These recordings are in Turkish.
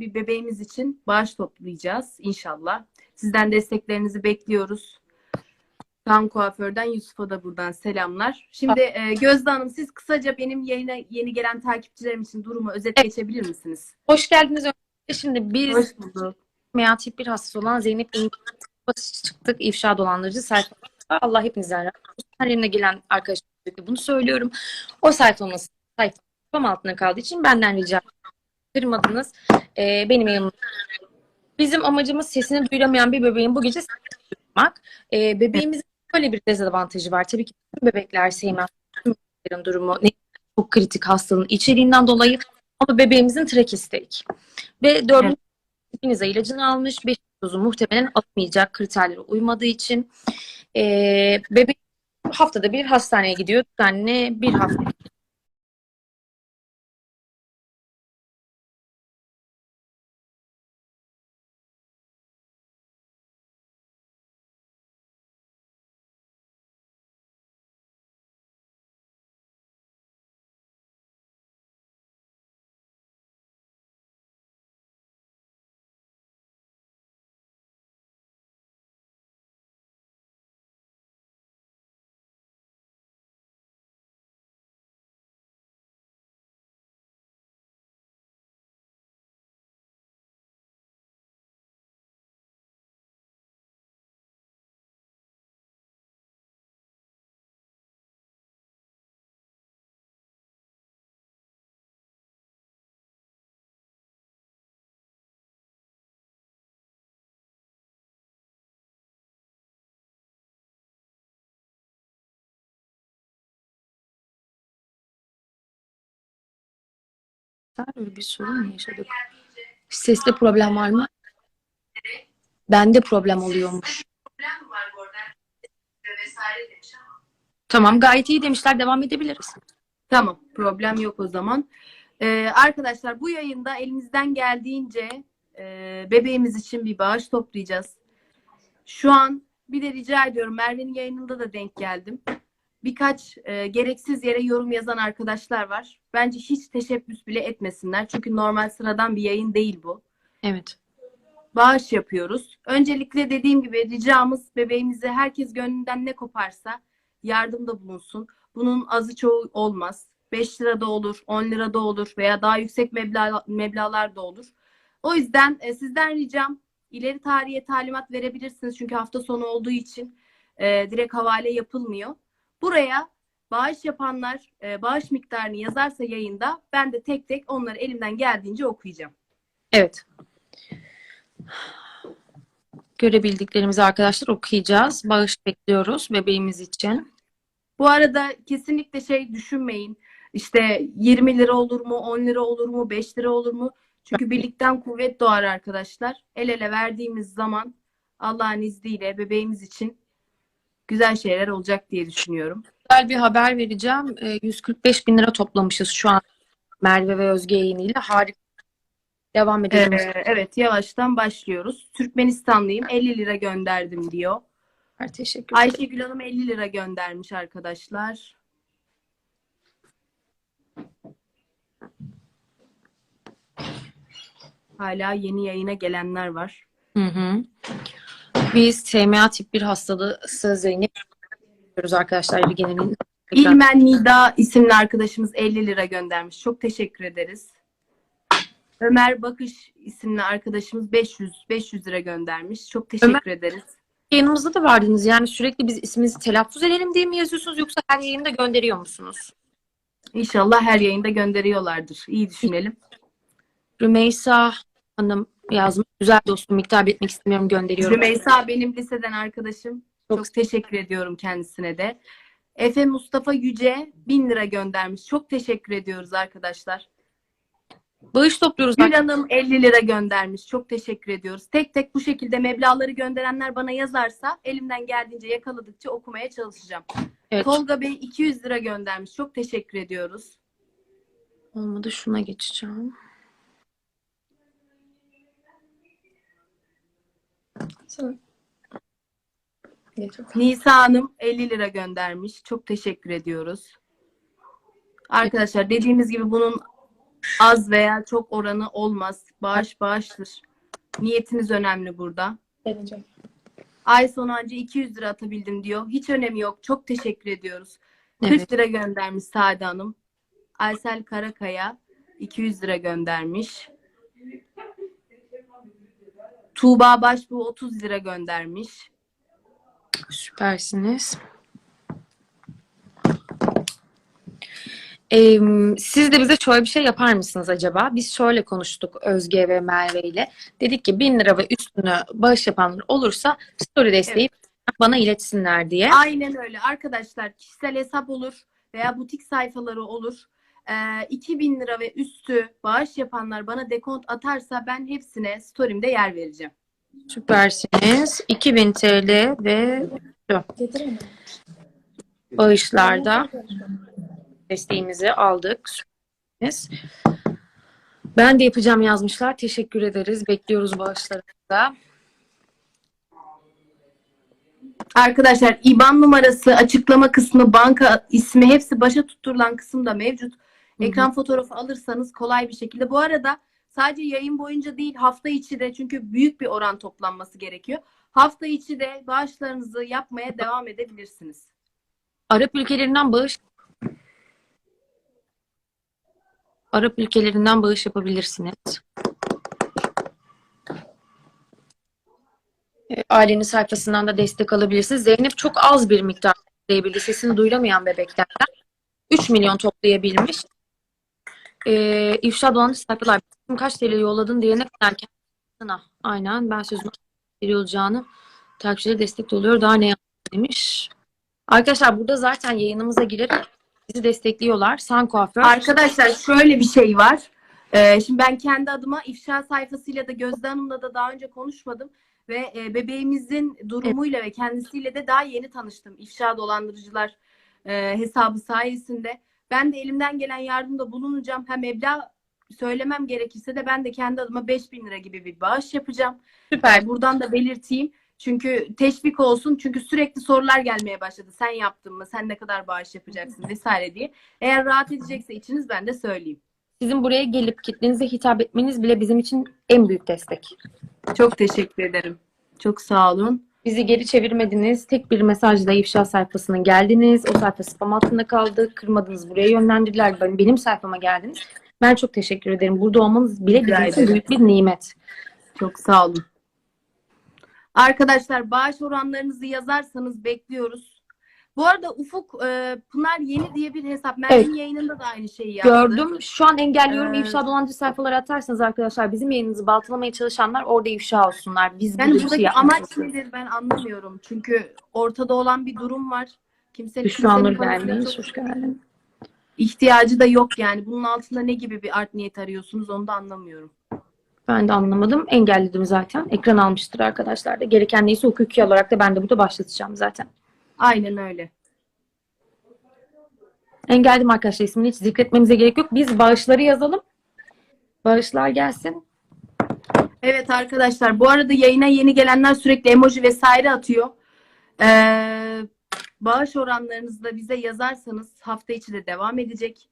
bir bebeğimiz için bağış toplayacağız inşallah. Sizden desteklerinizi bekliyoruz. Tam kuaförden Yusuf'a da buradan selamlar. Şimdi e, Gözde Hanım siz kısaca benim yayına yeni gelen takipçilerim için durumu özet Evet. geçebilir misiniz? Hoş geldiniz. Şimdi biz Hoş bulduk. 1 hastası olan Zeynep İngiliz çıktık ifşa dolandırıcı sayfamızda. Allah hepinizden razı olsun. Her yerine gelen arkadaşlarım bunu söylüyorum. O sayfamız sayfam altında kaldığı için benden rica. Kırmadınız. Ee, benim yanımda. Bizim amacımız sesini duyuramayan bir bebeğin bu gece sesini duyurmak. Ee, bebeğimizin böyle bir dezavantajı var. Tabii ki tüm bebekler bebeklerin durumu ne çok kritik hastalığın içeriğinden dolayı ama bebeğimizin trakisteik. Ve dördüncü Hepinize ilacını almış. Beş dozu muhtemelen alınmayacak kriterlere uymadığı için. Ee, bebek haftada bir hastaneye gidiyor. Düzenli bir hafta. Öyle bir sorun mu yaşadık? Sesli problem var mı? Bende problem oluyormuş. Tamam gayet iyi demişler. Devam edebiliriz. Tamam, problem yok o zaman. Ee, arkadaşlar bu yayında elimizden geldiğince e, bebeğimiz için bir bağış toplayacağız. Şu an bir de rica ediyorum Merve'nin yayınında da denk geldim. Birkaç e, gereksiz yere yorum yazan arkadaşlar var. Bence hiç teşebbüs bile etmesinler. Çünkü normal sıradan bir yayın değil bu. Evet. Bağış yapıyoruz. Öncelikle dediğim gibi ricamız bebeğimize herkes gönlünden ne koparsa yardımda bulunsun. Bunun azı çoğu olmaz. 5 lira da olur, 10 lira da olur veya daha yüksek meblağ, meblağlar da olur. O yüzden e, sizden ricam ileri tarihe talimat verebilirsiniz. Çünkü hafta sonu olduğu için e, direkt havale yapılmıyor. Buraya bağış yapanlar e, bağış miktarını yazarsa yayında ben de tek tek onları elimden geldiğince okuyacağım. Evet. Görebildiklerimizi arkadaşlar okuyacağız. Bağış bekliyoruz bebeğimiz için. Bu arada kesinlikle şey düşünmeyin. İşte 20 lira olur mu, 10 lira olur mu, 5 lira olur mu? Çünkü birlikten kuvvet doğar arkadaşlar. El ele verdiğimiz zaman Allah'ın izniyle bebeğimiz için güzel şeyler olacak diye düşünüyorum. Güzel bir haber vereceğim. Ee, 145 bin lira toplamışız şu an Merve ve Özge yayınıyla. Harika. Devam edelim. Ee, evet yavaştan başlıyoruz. Türkmenistanlıyım 50 lira gönderdim diyor. Teşekkür ederim. Ayşegül Hanım 50 lira göndermiş arkadaşlar. Hala yeni yayına gelenler var. Hı hı. Biz SMA tip 1 hastalığı Zeynep yapıyoruz arkadaşlar ilgilenin. İlmen Nida isimli arkadaşımız 50 lira göndermiş. Çok teşekkür ederiz. Ömer Bakış isimli arkadaşımız 500 500 lira göndermiş. Çok teşekkür ederiz. Yayınımızda da vardınız. Yani sürekli biz isminizi telaffuz edelim diye mi yazıyorsunuz yoksa her yayında gönderiyor musunuz? İnşallah her yayında gönderiyorlardır. İyi düşünelim. Rümeysa Hanım yazmış. Güzel dostum miktar etmek istemiyorum gönderiyorum. Rümeysa benim liseden arkadaşım. Çok teşekkür ediyorum kendisine de. Efe Mustafa Yüce 1000 lira göndermiş. Çok teşekkür ediyoruz arkadaşlar. Bağış topluyoruz. Gül Hanım 50 lira göndermiş. Çok teşekkür ediyoruz. Tek tek bu şekilde meblağları gönderenler bana yazarsa elimden geldiğince yakaladıkça okumaya çalışacağım. Evet. Tolga Bey 200 lira göndermiş. Çok teşekkür ediyoruz. Olmadı şuna geçeceğim. Nisa Hanım 50 lira göndermiş. Çok teşekkür ediyoruz. Arkadaşlar dediğimiz gibi bunun Az veya çok oranı olmaz. Bağış bağıştır. Niyetiniz önemli burada. Ay sonu anca 200 lira atabildim diyor. Hiç önemi yok. Çok teşekkür ediyoruz. 40 Evet. lira göndermiş Sade Hanım. Aysel Karakaya 200 lira göndermiş. Tuğba Başbuğ 30 lira göndermiş. Süpersiniz. Ee, siz de bize şöyle bir şey yapar mısınız acaba? Biz şöyle konuştuk Özge ve Merve ile. Dedik ki 1000 lira ve üstüne bağış yapanlar olursa story desteği bana iletsinler diye. Aynen öyle. Arkadaşlar kişisel hesap olur veya butik sayfaları olur. Ee, 2000 lira ve üstü bağış yapanlar bana dekont atarsa ben hepsine story'imde yer vereceğim. Süpersiniz. 2000 TL ve bağışlarda desteğimizi aldık. Süpersiniz. Ben de yapacağım yazmışlar. Teşekkür ederiz. Bekliyoruz bağışlarınızı. Arkadaşlar IBAN numarası, açıklama kısmı, banka ismi hepsi başa tutturulan kısımda mevcut. Hı. Ekran fotoğrafı alırsanız kolay bir şekilde. Bu arada sadece yayın boyunca değil hafta içi de çünkü büyük bir oran toplanması gerekiyor. Hafta içi de bağışlarınızı yapmaya devam edebilirsiniz. Arap ülkelerinden bağış Arap ülkelerinden bağış yapabilirsiniz. E, Ailenin sayfasından da destek alabilirsiniz. Zeynep çok az bir miktar toplayabildi. Sesini duyuramayan bebeklerden. 3 milyon toplayabilmiş. E, ifşa dolandırıcı sayfalar "Bizim kaç TL yolladın diyene kadar kendisine. Aynen ben sözümü geri olacağını takipçilere destek oluyor. Daha ne yapayım demiş. Arkadaşlar burada zaten yayınımıza girerek bizi destekliyorlar. San Kuaför. Arkadaşlar şöyle bir şey var. Ee, şimdi ben kendi adıma ifşa sayfasıyla da Gözde Hanım'la da daha önce konuşmadım. Ve e, bebeğimizin durumuyla ve kendisiyle de daha yeni tanıştım. İfşa dolandırıcılar e, hesabı sayesinde. Ben de elimden gelen yardımda bulunacağım. Hem meblağ söylemem gerekirse de ben de kendi adıma 5000 lira gibi bir bağış yapacağım. Süper. Buradan da belirteyim. Çünkü teşvik olsun. Çünkü sürekli sorular gelmeye başladı. Sen yaptın mı? Sen ne kadar bağış yapacaksın? Vesaire diye. Eğer rahat edecekse içiniz ben de söyleyeyim. Sizin buraya gelip kitlenize hitap etmeniz bile bizim için en büyük destek. Çok teşekkür ederim. Çok sağ olun. Bizi geri çevirmediniz. Tek bir mesajla ifşa sayfasına geldiniz. O sayfa spam altında kaldı. Kırmadınız. Buraya yönlendirdiler. Benim, benim sayfama geldiniz. Ben çok teşekkür ederim. Burada olmanız bile bizim için büyük bir nimet. Çok sağ olun. Arkadaşlar bağış oranlarınızı yazarsanız bekliyoruz. Bu arada Ufuk e, Pınar Yeni diye bir hesap. Merve'nin yayınında da aynı şeyi yaptı. Gördüm. Şu an engelliyorum. Ee, İfşa dolandırıcı sayfaları atarsanız arkadaşlar bizim yayınınızı baltalamaya çalışanlar orada ifşa olsunlar. Biz Yani böyle bir şey buradaki yapmaya amaç çalışıyoruz. nedir ben anlamıyorum. Çünkü ortada olan bir durum var. Kimsenin, Büşra Nur kimsenin parasına gelmiş. çok Hoş geldin. ihtiyacı da yok yani. Bunun altında ne gibi bir art niyet arıyorsunuz onu da anlamıyorum. Ben de anlamadım. Engelledim zaten. Ekran almıştır arkadaşlar da. Gereken neyse hukuki olarak da ben de burada başlatacağım zaten. Aynen öyle. Engelledim arkadaşlar ismini hiç zikretmemize gerek yok. Biz bağışları yazalım. Bağışlar gelsin. Evet arkadaşlar bu arada yayına yeni gelenler sürekli emoji vesaire atıyor. Ee, bağış oranlarınızı da bize yazarsanız hafta içi de devam edecek.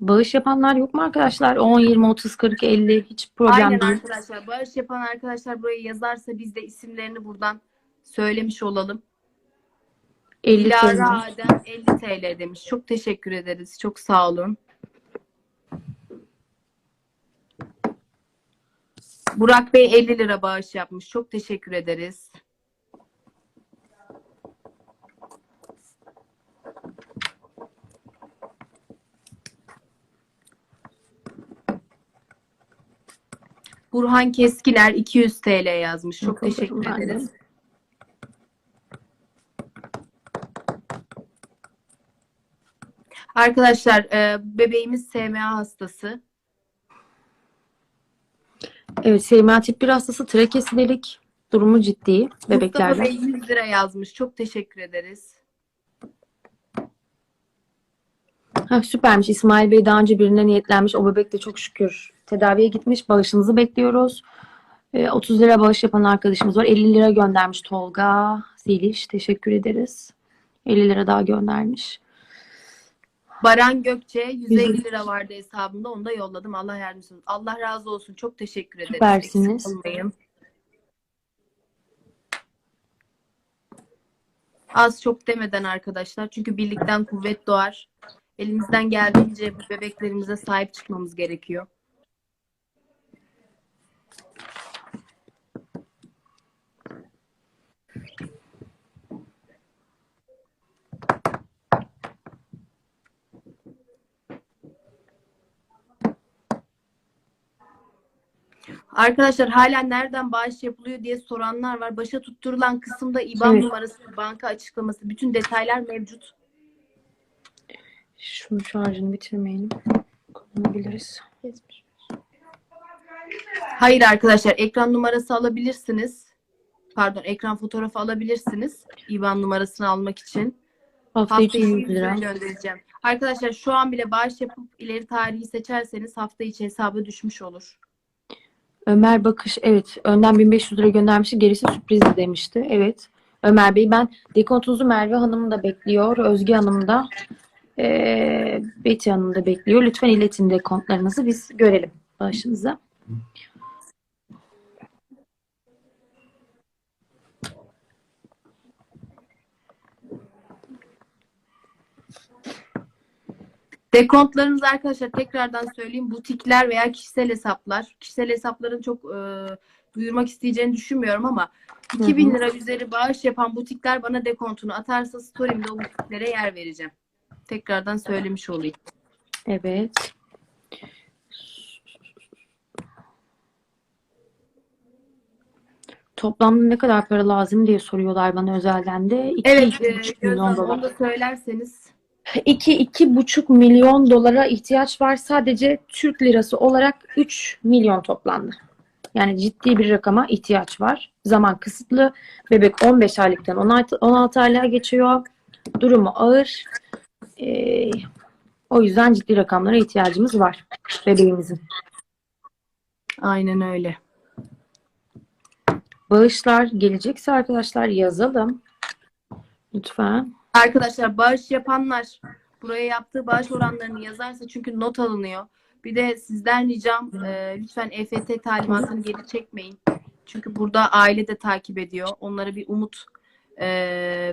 Bağış yapanlar yok mu arkadaşlar? 10, 20, 30, 40, 50 hiç problem Aynen değil. arkadaşlar bağış yapan arkadaşlar buraya yazarsa biz de isimlerini buradan söylemiş olalım. 50 Dilara TL. Adem 50 TL demiş. Çok teşekkür ederiz. Çok sağ olun. Burak Bey 50 lira bağış yapmış. Çok teşekkür ederiz. Burhan Keskiler 200 TL yazmış. Çok Çok teşekkür ederim. ederiz. Arkadaşlar e, bebeğimiz SMA hastası. Evet SMA tip 1 hastası trakesidelik durumu ciddi Mustafa bebeklerde. Bey 100 lira yazmış. Çok teşekkür ederiz. Ha, süpermiş. İsmail Bey daha önce birine niyetlenmiş. O bebek de çok şükür tedaviye gitmiş. Bağışınızı bekliyoruz. Ee, 30 lira bağış yapan arkadaşımız var. 50 lira göndermiş Tolga Zeliş. Teşekkür ederiz. 50 lira daha göndermiş. Baran Gökçe 150 Yüz- lira vardı hesabımda. Onu da yolladım. Allah yardımcısı olsun. Allah razı olsun. Çok teşekkür ederiz. Süpersiniz. Az çok demeden arkadaşlar. Çünkü birlikten kuvvet doğar. Elimizden geldiğince bu bebeklerimize sahip çıkmamız gerekiyor. Arkadaşlar hala nereden bağış yapılıyor diye soranlar var. Başa tutturulan kısımda IBAN Evet. numarası, banka açıklaması, bütün detaylar mevcut. Şunu şarjını bitirmeyelim. Kullanabiliriz. Hayır arkadaşlar ekran numarası alabilirsiniz. Pardon ekran fotoğrafı alabilirsiniz. IBAN numarasını almak için. Hafta Hafta içi içi 100 100 lira. lira göndereceğim. Arkadaşlar şu an bile bağış yapıp ileri tarihi seçerseniz hafta içi hesaba düşmüş olur. Ömer Bakış evet önden 1500 lira göndermişti. Gerisi sürpriz demişti. Evet. Ömer Bey ben dekontunuzu Merve Hanım da bekliyor. Özge Hanım da eee Betty Hanım da bekliyor. Lütfen iletin dekontlarınızı biz görelim bağışınıza. Dekontlarınız arkadaşlar tekrardan söyleyeyim. Butikler veya kişisel hesaplar. Kişisel hesapların çok e, duyurmak isteyeceğini düşünmüyorum ama 2000 lira üzeri bağış yapan butikler bana dekontunu atarsa story'imde o butiklere yer vereceğim. Tekrardan söylemiş olayım. Evet. Toplamda ne kadar para lazım diye soruyorlar bana özelden de. İki, Evet, iki e, buçuk Gözde milyon Hanım, dolar. onu da söylerseniz. 2 iki buçuk milyon dolara ihtiyaç var. Sadece Türk lirası olarak 3 milyon toplandı. Yani ciddi bir rakama ihtiyaç var. Zaman kısıtlı. Bebek 15 aylıktan 16, 16 aylığa geçiyor. Durumu ağır. Ee, o yüzden ciddi rakamlara ihtiyacımız var bebeğimizin. Aynen öyle. Bağışlar gelecekse arkadaşlar yazalım. Lütfen. Arkadaşlar bağış yapanlar buraya yaptığı bağış oranlarını yazarsa çünkü not alınıyor. Bir de sizden ricam e, lütfen EFT talimatını geri çekmeyin. Çünkü burada aile de takip ediyor. Onlara bir umut e,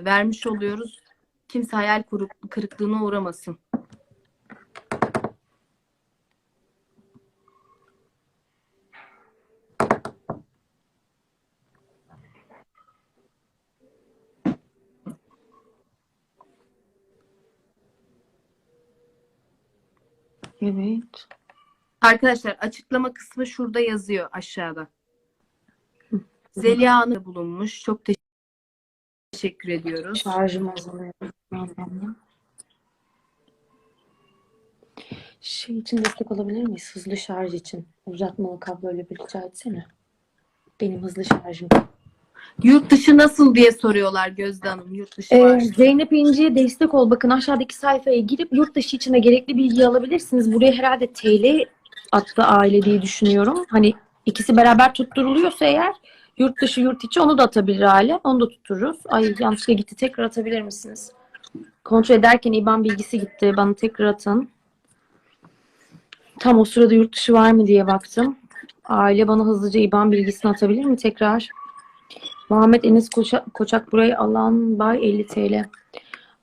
vermiş oluyoruz. Kimse hayal kırıklığına uğramasın. Evet. Arkadaşlar açıklama kısmı şurada yazıyor aşağıda. Zeliha Hanım bulunmuş. Çok te- teşekkür ediyoruz. Şarjım azalıyor. Şey için destek olabilir miyiz? Hızlı şarj için. Uzatmalı kabloyla bir rica etsene. Benim hızlı şarjım. Yurt dışı nasıl diye soruyorlar Gözde Hanım. Yurt dışı Ee, var. Zeynep İnci'ye destek ol. Bakın aşağıdaki sayfaya girip yurt dışı için de gerekli bilgi alabilirsiniz. Buraya herhalde TL attı aile diye düşünüyorum. Hani ikisi beraber tutturuluyorsa eğer yurt dışı yurt içi onu da atabilir aile. Onu da tuttururuz. Ay yanlışlıkla gitti. Tekrar atabilir misiniz? Kontrol ederken IBAN bilgisi gitti. Bana tekrar atın. Tam o sırada yurt dışı var mı diye baktım. Aile bana hızlıca IBAN bilgisini atabilir mi tekrar? Muhammed Enes Koçak, Koçak burayı alan bay 50 TL.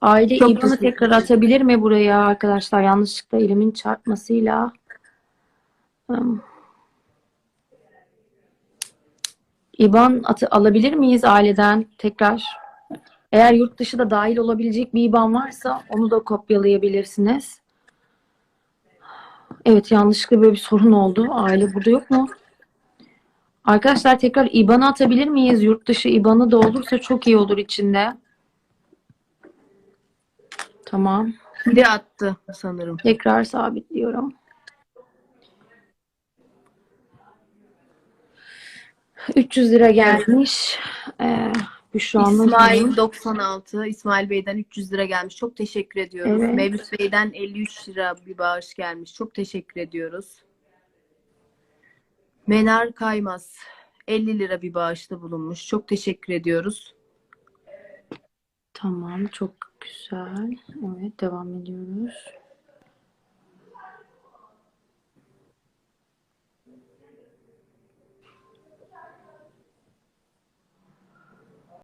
Aile Çok IBAN'ı tekrar atabilir mi buraya arkadaşlar? Yanlışlıkla elimin çarpmasıyla. IBAN atı alabilir miyiz aileden tekrar? Eğer yurt dışı da dahil olabilecek bir IBAN varsa onu da kopyalayabilirsiniz. Evet yanlışlıkla böyle bir sorun oldu. Aile burada yok mu? Arkadaşlar tekrar IBAN'ı atabilir miyiz? Yurt dışı IBAN'ı da olursa çok iyi olur içinde. Tamam. Biri attı sanırım. Tekrar sabitliyorum. 300 lira gelmiş. Ee, Büşra'nın İsmail 96. İsmail Bey'den 300 lira gelmiş. Çok teşekkür ediyoruz. Evet. Mevlüt Bey'den 53 lira bir bağış gelmiş. Çok teşekkür ediyoruz. Menar Kaymaz. 50 lira bir bağışta bulunmuş. Çok teşekkür ediyoruz. Tamam, çok güzel. Evet, devam ediyoruz.